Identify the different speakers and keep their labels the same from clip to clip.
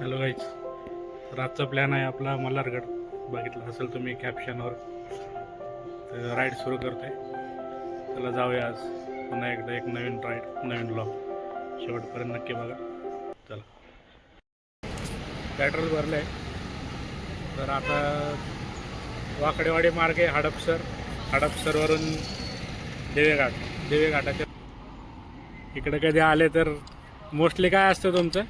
Speaker 1: Hello गाईच तर आजचा plan आहे आपला मल्हारगड. बघितलं असेल तुम्ही कॅप्शनवर तर राईड सुरू करतो आहे चला जाऊया आज. पुन्हा एकदा एक नवीन राईड नवीन ब्लॉग शेवटपर्यंत नक्की बघा. चला. पेट्रोल भरलं आहे तर आता वाकडेवाडी मार्ग आहे हडपसर हडपसरवरून देवेघाट देवेघाटाच्या इकडे कधी आले तर मोस्टली काय असतं तुमचं?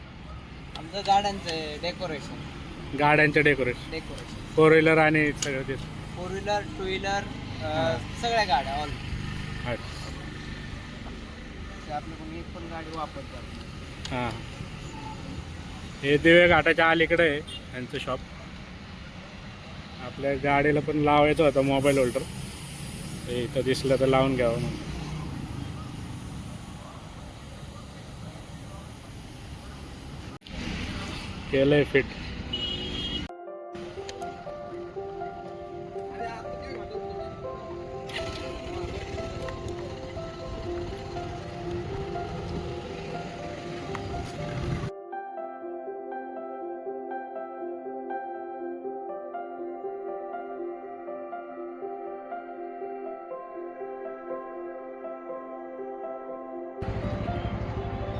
Speaker 2: आमचं गाड्यांचं डेकोरेशन
Speaker 1: गाड्यांचं डेकोरेशन
Speaker 2: डेकोरेशन
Speaker 1: फोर व्हीलर आणि सगळं ते.
Speaker 2: फोर व्हीलर टू व्हीलर सगळ्या गाड्या ऑल
Speaker 1: अच्छा.
Speaker 2: आपली एक पण गाडी वापरतात
Speaker 1: हां. हे दिवे घाटाच्या अलीकडे आहे यांचं शॉप आपल्या गाडीला पण लावायचं होतं मोबाईल होल्डर ते इथं दिसलं तर लावून घ्यावं म्हणून. केलंय फिट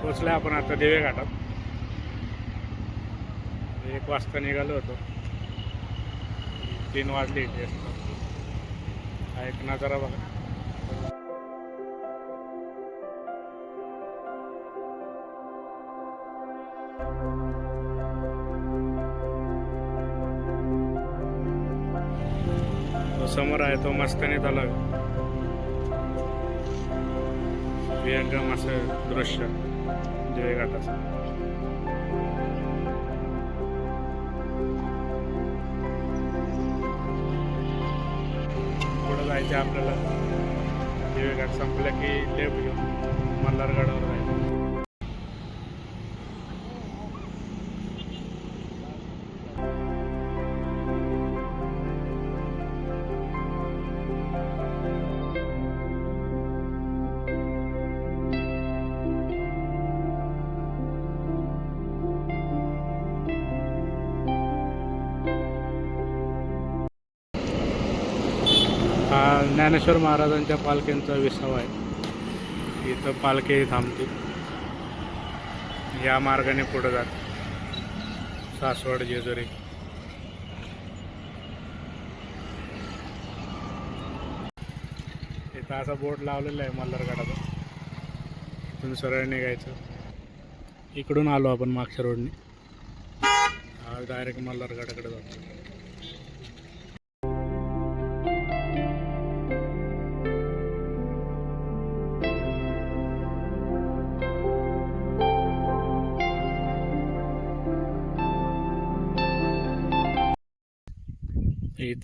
Speaker 1: पोचलोय आपण आता दिवे घाटात. एक वाजता निघालो होतो. तीन वाजले इथे. हा एक नजारा बघा. तो समोर आहे तो मस्तानी तलाव. एकदम असं दृश्य दिवे जायचं आपल्याला दिवेघाट संपलं की लेफ्ट घेऊन मल्हारगडावर. ज्ञानेश्वर महाराजांच्या पालख्यांचा विसावा आहे. इथं पालखी थांबते या मार्गाने पुढे जात सासवड जेजुरी. इथं असा बोर्ड लावलेला आहे मल्हारगडाचा. इथून सरळ निघायचं. इकडून आलो आपण मागच्या रोडने डायरेक्ट मल्हारगडाकडे जातो.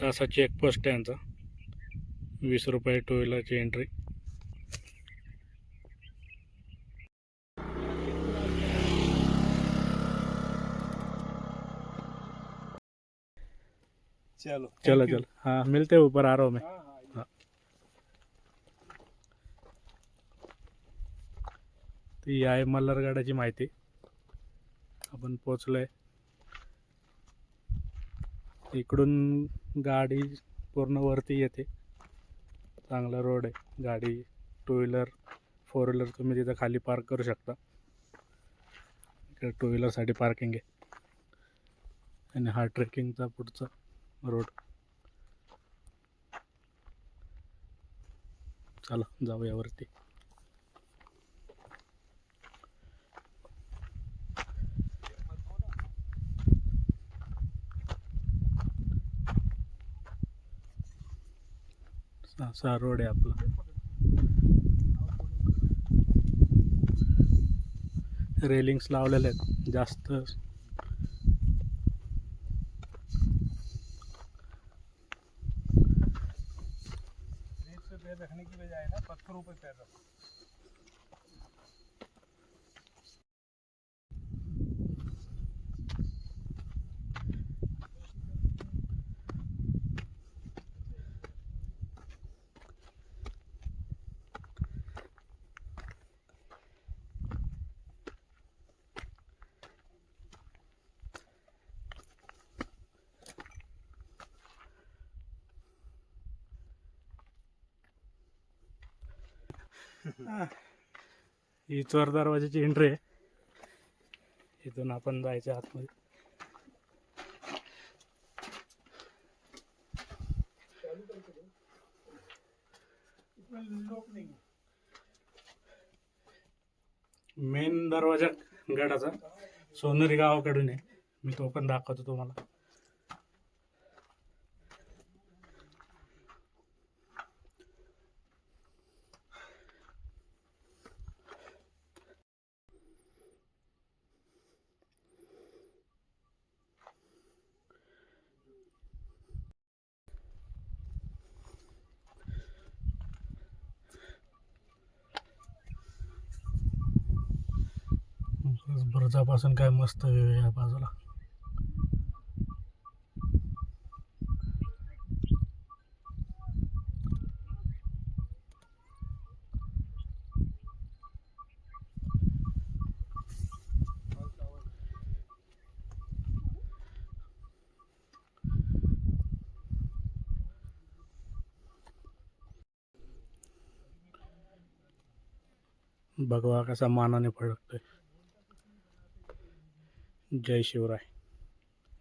Speaker 1: असा चेकपोस्ट आहे यांचा वीस रुपये टू व्हीलरची एंट्री
Speaker 2: चलो
Speaker 1: चलो चलो. हाँ मिलते हैं ऊपर आ रहा हूँ मैं. हाँ। ती आहे मल्हारगडाची माहिती. आपण पोचलोय इकडून गाडी पूर्ण वरती येते. चांगला रोड आहे. गाडी टू व्हीलर फोर व्हीलर तुम्ही तिथं खाली पार्क करू शकता. इकडे टू व्हीलरसाठी पार्किंग आहे. आणि हा ट्रेकिंगचा पुढचा रोड चला जाऊया वरती. असा रोड आहे आपला. रेलिंग्स लावलेले आहेत जास्त.
Speaker 2: रखने की बजाय ना पत्थरों पर पैर रखो
Speaker 1: ही चोर दरवाजाची एंट्री आहे. इथून आपण जायचं आतमध्ये. मेन दरवाजा गडाचा सोनेरी गावाकडून आहे. मी तो पण दाखवतो तुम्हाला. पासून काय मस्त व्ह्यू या बाजूला. बघवा कसा मानाने फडकतोय. जय शिवराय.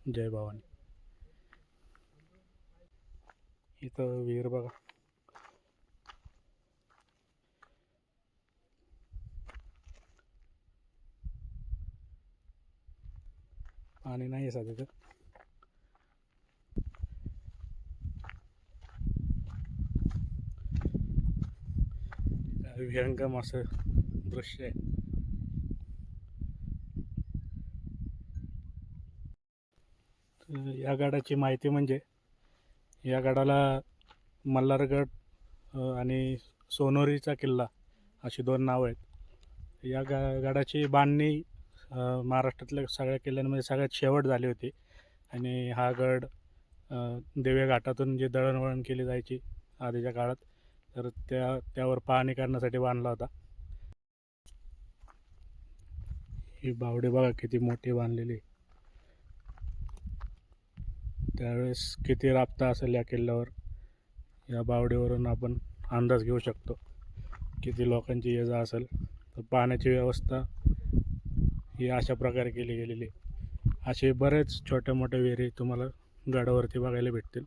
Speaker 1: जय भवानी. इथं विहीर बघा. पाणी नाही आहे सध्या तर विहंगम असं दृश्य आहे तर या गडाची माहिती म्हणजे या गडाला मल्हारगड आणि सोनोरीचा किल्ला अशी दोन नावं आहेत. या गा गडाची बांधणी महाराष्ट्रातल्या सगळ्या किल्ल्यांमध्ये सगळ्यात शेवट झाली होती. आणि हा गड देवे घाटातून जे दळणवळण केली जायची आधीच्या काळात तर त्या त्यावर पाहणी करण्यासाठी बांधला होता. ही बावडी बघा किती मोठी बांधलेली. त्यावेळेस किती राबता असेल या किल्ल्यावर या बावडीवरून आपण अंदाज घेऊ शकतो. किती लोकांची ये जा असेल तर पाण्याची व्यवस्था ही अशा प्रकारे केली गेलेली. असे बरेच छोट्या मोठ्या विहिरी तुम्हाला गडावरती बघायला भेटतील.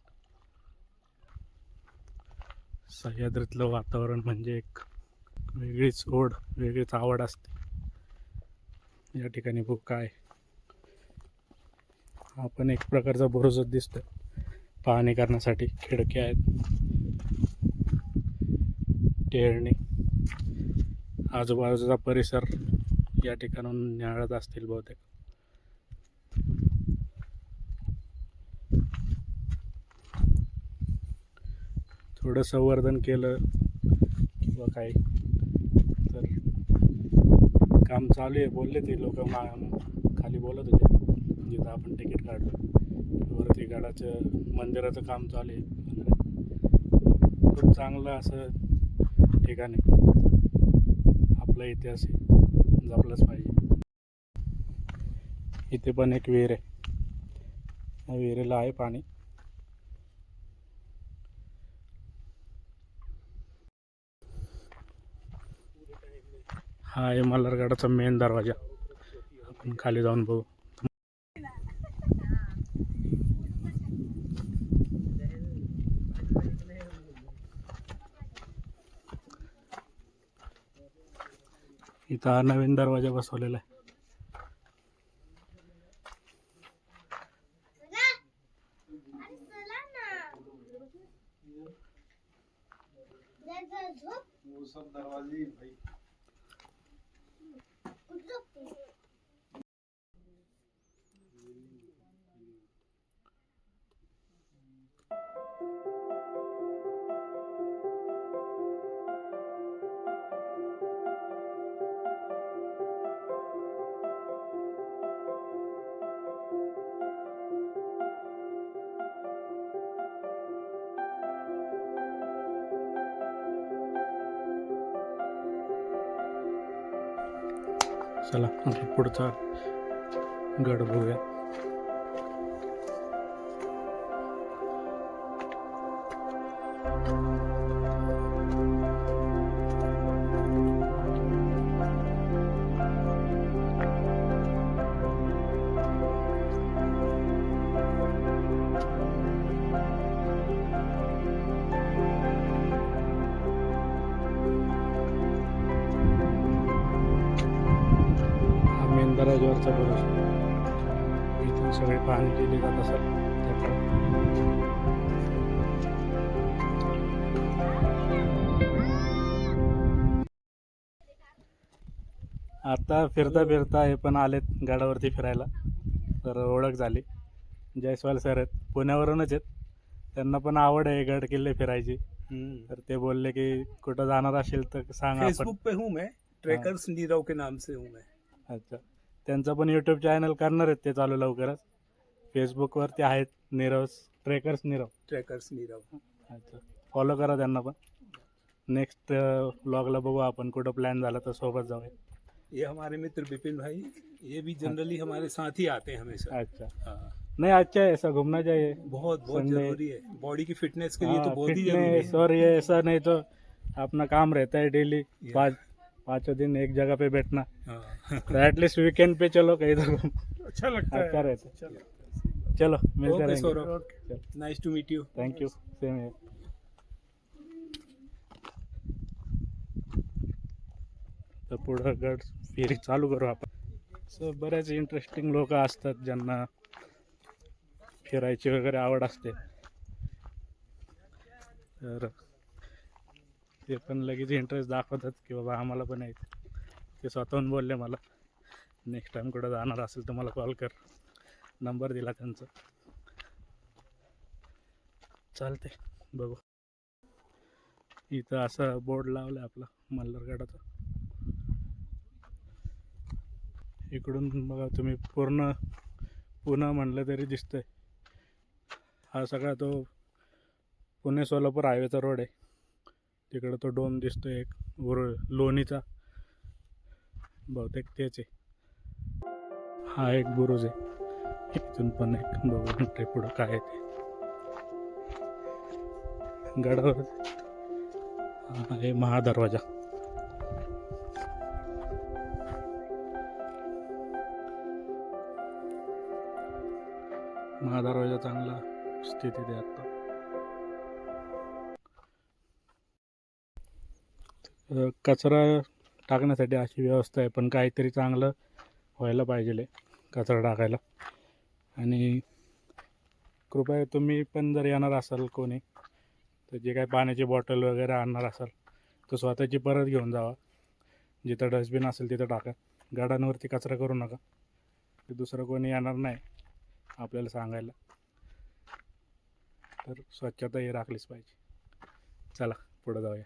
Speaker 1: सह्याद्रीतलं वातावरण म्हणजे एक वेगळीच ओढ वेगळीच आवड असते. या ठिकाणी खूप काय? हा पण एक प्रकारचा बुरुजच दिसतो पाहणी करण्यासाठी खिडक्या आहेत. टेरणी. आजूबाजूचा परिसर या ठिकाणून न्याळत असतील बहुतेक. थोडं संवर्धन केलं किंवा काय तर काम चालू आहे. बोलले ते लोक खाली बोलत होते. जिथं आपण तिकीट काढलं वरती गडाचं मंदिराचं काम चालू आहे. खूप चांगलं असं ठिकाण आहे. आपला इतिहास आहे. जपलाच पाहिजे. इथे पण एक विहीर आहे. विहिरीला आहे पाणी. हा आहे मल्हारगडाचा मेन दरवाजा. आपण खाली जाऊन बघू. इथं हा नवीन दरवाजा बसवलेला आहे. चला आपला पुढचा गड बघूया. आता फिरता फिरता हे पण आलेत गडावरती फिरायला. तर ओळख झाली. जयस्वाल सर आहेत. पुण्यावरूनच आहेत. त्यांना पण आवड आहे गड किल्ले फिरायची. तर ते बोलले की कुठं जाणार असेल तर सांग आपण.
Speaker 3: फेसबुक पे हूँ. मैं ट्रैकर्स नीरव के नाम से हूँ मैं
Speaker 1: अच्छा. त्यांचं पण यूट्यूब चॅनल करणार आहेत ते चालू लवकरच. फेसबुकवरती आहेत नीरव ट्रेकर्स नीरव.
Speaker 3: ट्रैकर्स नीरव.
Speaker 1: अच्छा. फॉलो करा त्यांना पण. नेक्स्ट ब्लॉगला बघू आपण. कुठं प्लॅन झाला तर सोबत जाऊया.
Speaker 3: ये हमारे मित्र विपिन भाई ये भी जनरली हमारे साथ ही आते हैं हमेशा।
Speaker 1: अच्छा।
Speaker 3: हाँ,
Speaker 1: नहीं अच्छा है ऐसा घूमना चाहिए।
Speaker 3: बहुत बहुत ज़रूरी है। बॉडी की फिटनेस के लिए तो
Speaker 1: हाँ,
Speaker 3: बहुत ही ज़रूरी है।
Speaker 1: और ये ऐसा नहीं तो अपना काम रहता है डेली पाँच पाँचों दिन एक जगह पे बैठना।
Speaker 3: हाँ।
Speaker 1: तो एटलीस्ट वीकेंड पे चलो कहीं तो
Speaker 3: अच्छा लगता
Speaker 1: अच्छा
Speaker 3: है
Speaker 1: रहता है।
Speaker 3: चलो।
Speaker 1: मिलते रहेंगे।
Speaker 3: Nice to meet you
Speaker 1: thank you same आहे तर पुढं गड फेरी चालू करू आपण. सो बरेच इंटरेस्टिंग लोक असतात ज्यांना फिरायची वगैरे आवड असते. तर ते पण लगेच इंटरेस्ट दाखवतात की बाबा आम्हाला पण आहे. ते स्वतःहून बोलले मला नेक्स्ट टाईम कुठं जाणार असेल तर मला कॉल कर. नंबर दिला त्यांचा. चालते बघू. इथं असा बोर्ड लावला आपला मल्हारगडाचा. इकडून बघा तुम्ही पूर्ण पुणं म्हणलं तरी दिसतंय. हा सगळा तो पुणे सोलापूर हायवेचा रोड आहे. तिकडं तो डोम दिसतोय एक उर लोणीचा. बहुतेक तेच आहे. हा एक बुरुज आहे. इथून पण एक बघू म्हणते पुढं काय आहे ते. गडावर. हा आहे महादरवाजा. महादरवाजा चांगला स्थितीत आहे आता. कचरा टाकण्यासाठी अशी व्यवस्था आहे पण काहीतरी चांगलं व्हायला पाहिजे कचरा टाकायला. आणि कृपया तुम्ही पण जर येणार असाल कोणी तर जे काही पाण्याची बॉटल वगैरे आणणार असाल तर स्वतःची परत घेऊन जावा. जिथं डस्टबिन असेल तिथं टाका. गाड्यांवरती कचरा करू नका. ते दुसरं कोणी येणार नाही. आपल्याला सांगायला. तर स्वच्छता ही राखलीच पाहिजे. चला पुढं जाऊया.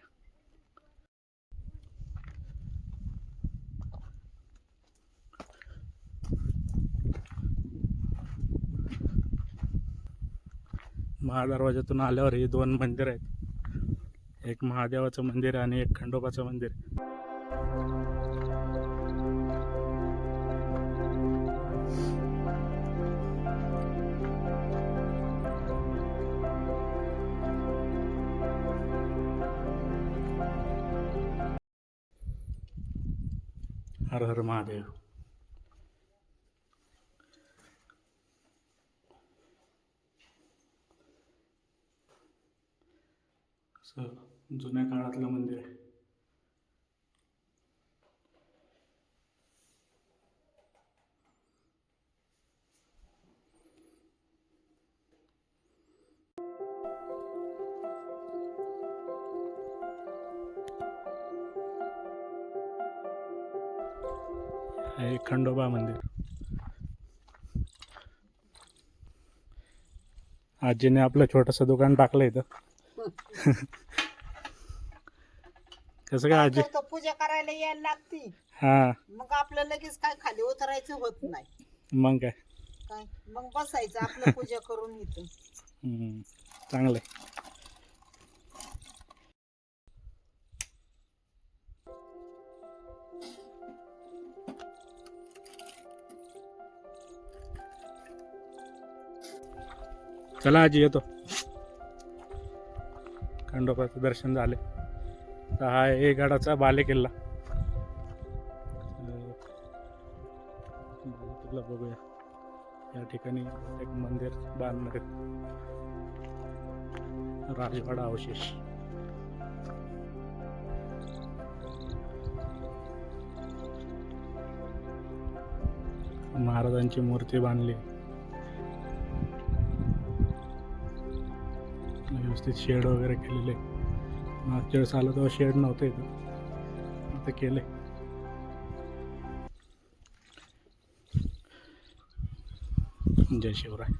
Speaker 1: महादरवाज्यातून आल्यावर हे दोन मंदिर आहेत. एक महादेवाचं मंदिर आणि एक खंडोबाचं मंदिर. हर हर महादेव। असं जुन्या काळातलं मंदिर आहे. खंडोबा मंदिर. आजीने आपलं छोटंसं दुकान टाकलं इथं. कसं काय आजी?
Speaker 4: तर पूजा करायला यायला लागती.
Speaker 1: हां.
Speaker 4: मग आपलं लगेच काय खाली उतरायचं होत नाही.
Speaker 1: मग काय?
Speaker 4: काय? मग बसायचं आपलं पूजा करून इथं.
Speaker 1: हम्म, चांगलं आहे चला आजी येतो. खंडोबाचं दर्शन झाले. तर हा आहे गडाचा बाले किल्ला तुला बघूया. या ठिकाणी एक मंदिर बांधणार आहेत राजवाडा अवशेष. महाराजांची मूर्ती बांधली. व्यवस्थित शेड वगैरे केलेले. मागच्या वेळेस आलो तेव्हा शेड नव्हते इथं. आता केले. जय शिवराय.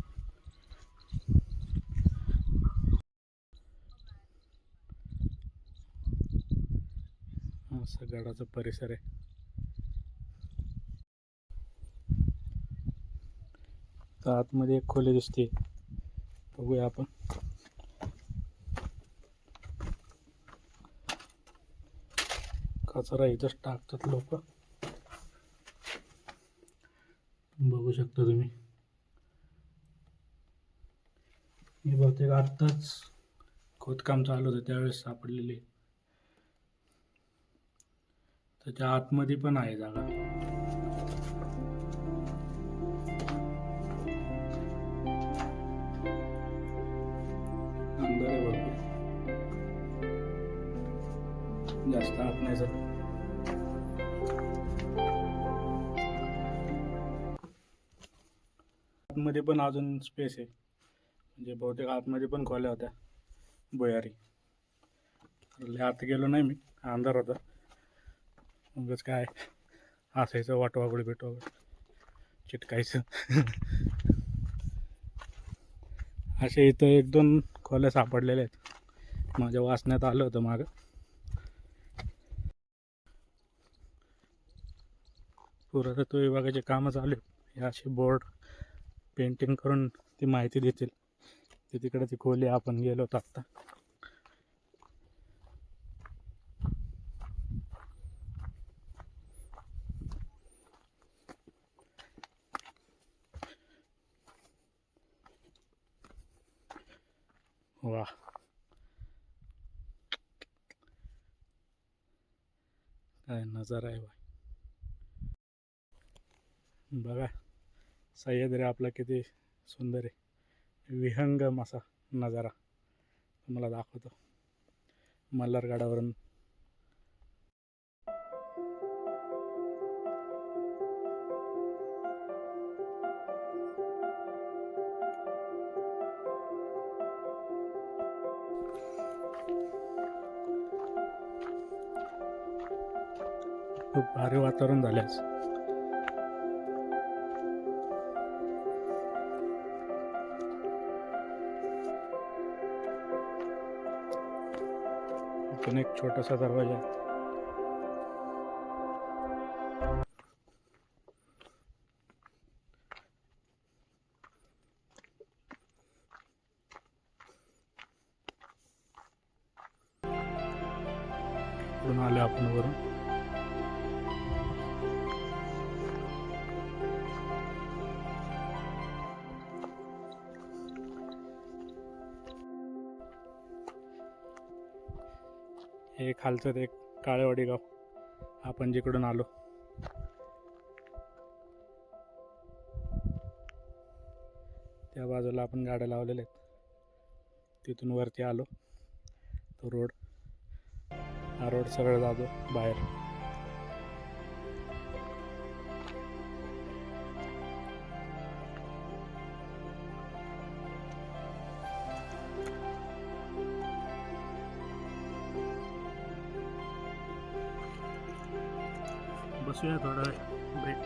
Speaker 1: असं गडाचा परिसर आहे. तर आतमध्ये एक खोली दिसते. बघूया आपण. कचरा इथंच टाकतात लोक. बघू शकता तुम्ही. मी बहुतेक आत्ताच खोदकाम चालू होतं त्यावेळेस सापडलेली. त्याच्या आतमध्ये पण आहे जागा. अंधार आहे जास्त आत नाही जात आतमध्ये पण अजून स्पेस आहे. म्हणजे बहुतेक आतमध्ये पण खोल्या होत्या भुयारी. लय आत गेलो नाही मी अंधार होता. मगच काय असायचं वाटवागुडी भेटवा चिटकायचं. असे इथं एक दोन खोल्या सापडलेल्या आहेत. माझ्या वाचण्यात आलं होतं मागं. पुरातत्व विभागाचे कामं चालू आहे हे असे बोर्ड पेंटिंग करून ती माहिती देतील. ते तिकडे ती खोली आपण गेलो होतो आत्ता. वा काय नजारा आहे बाय बघा. सह्याद्री आपला किती सुंदर आहे. विहंगम असा नजारा तुम्हाला दाखवतो. मल्हारगडावरून. खूप भारी वातावरण झाले आज एक छोटासा दरवाजा. खालचं ते काळेवाडी गाव. आपण जिकडून आलो. त्या बाजूला आपण गाड्या लावलेल्या आहेत. तिथून वरती आलो. तो रोड. हा रोड सगळं जातो बाहेर. बसूया थोडा वेळ. ब्रेक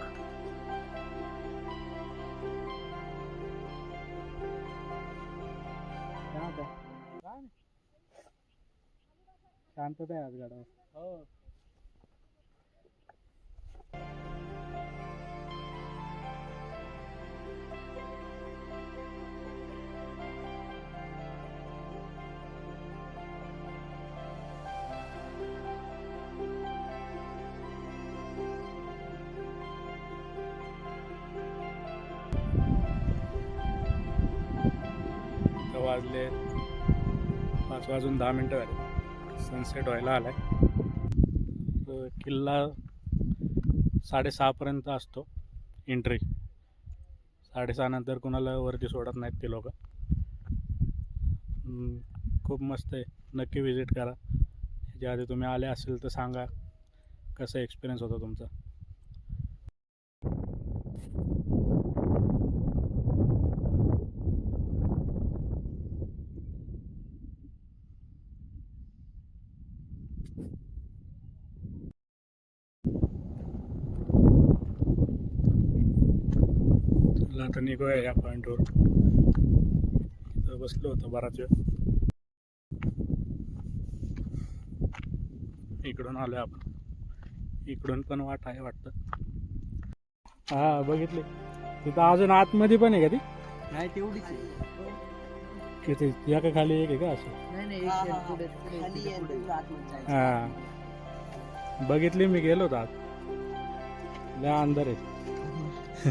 Speaker 1: शांतता आहे आज गाडा हो. वाजले. पाच वाजून दहा मिनटं झाले. सनसेट व्हायला आलाय. आहे किल्ला साडेसहापर्यंत असतो. एंट्री साडेसहानंतर कुणाला वरती सोडत नाहीत ते लोक. खूप मस्त आहे. नक्की विजिट करा. याच्या आधी तुम्ही आले असेल तर सांगा. कसा एक्सपिरियन्स होता तुमचा? चला आता निघूया या पॉईंटवर बसलो होतो बराच वेळ. इकडून आलोय आपण. इकडून पण वाट आहे वाटतं. हा बघितले. तिथं अजून आतमध्ये पण आहे का ती?
Speaker 2: नाही तेवढीच आहे.
Speaker 1: किती या का खाली एक आहे का असं.
Speaker 4: हा.
Speaker 1: बघितली मी गेलो होतो आत. लय अंधार आहे.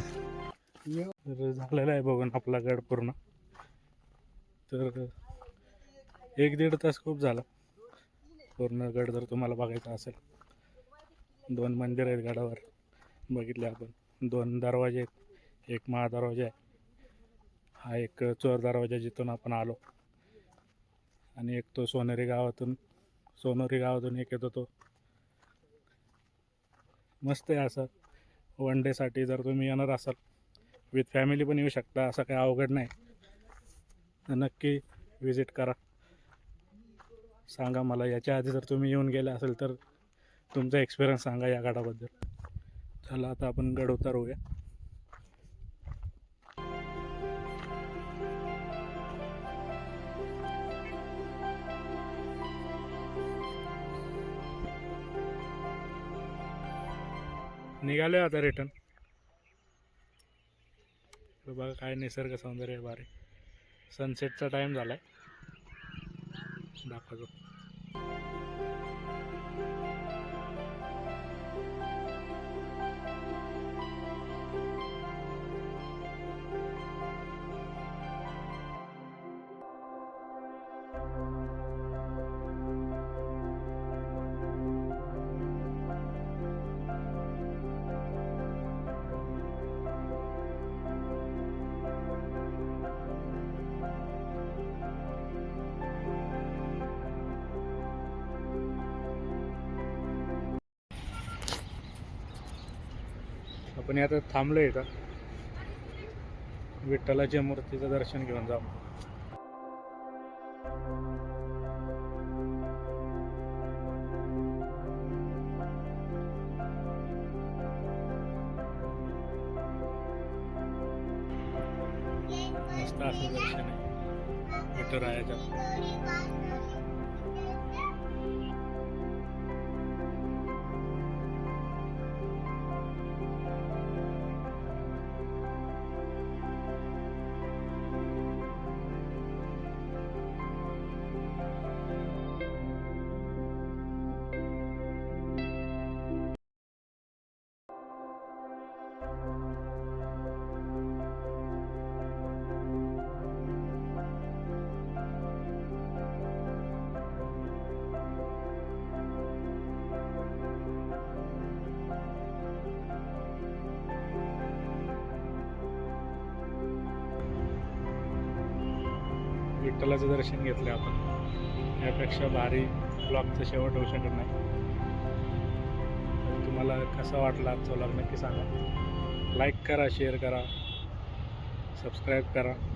Speaker 1: तर झालेला आहे बघून आपला गड पूर्ण. तर एक दीड तास खूप झाला. पूर्ण गड जर तुम्हाला बघायचा असेल. दोन मंदिर आहेत गडावर. बघितले आपण. दोन दरवाजे आहेत. एक महादरवाजा आहे. हा एक चोर दरवाजा जिथून आपण आलो. आणि एक तो सोनेरी गावातून सोनेरी गावातून एक येतो तो. मस्त आहे असं. वन डेसाठी जर तुम्ही येणार असाल विथ फॅमिली पण येऊ शकता असं काही अवघड नाही. तर नक्की विजिट करा. सांगा मला याच्या आधी जर तुम्ही येऊन गेले असेल तर तुमचा एक्सपिरियन्स सांगा या गडाबद्दल चला आता आपण गड उतारूया. निघालोय आता रिटर्न बघा काय निसर्ग सौंदर्य भारी सनसेटचा टाईम झाला आहे दाखवतो. आपण आता थांबलो इथं विठ्ठलाच्या मूर्तीचं दर्शन घेऊन जाऊ विठ्ठलाचं दर्शन घेतलं आपण. यापेक्षा भारी ब्लॉगचं शेवट होऊ शकत नाही. तुम्हाला कसा वाटला आजचा ब्लॉग नक्की सांगा. लाईक करा शेअर करा सबस्क्राईब करा.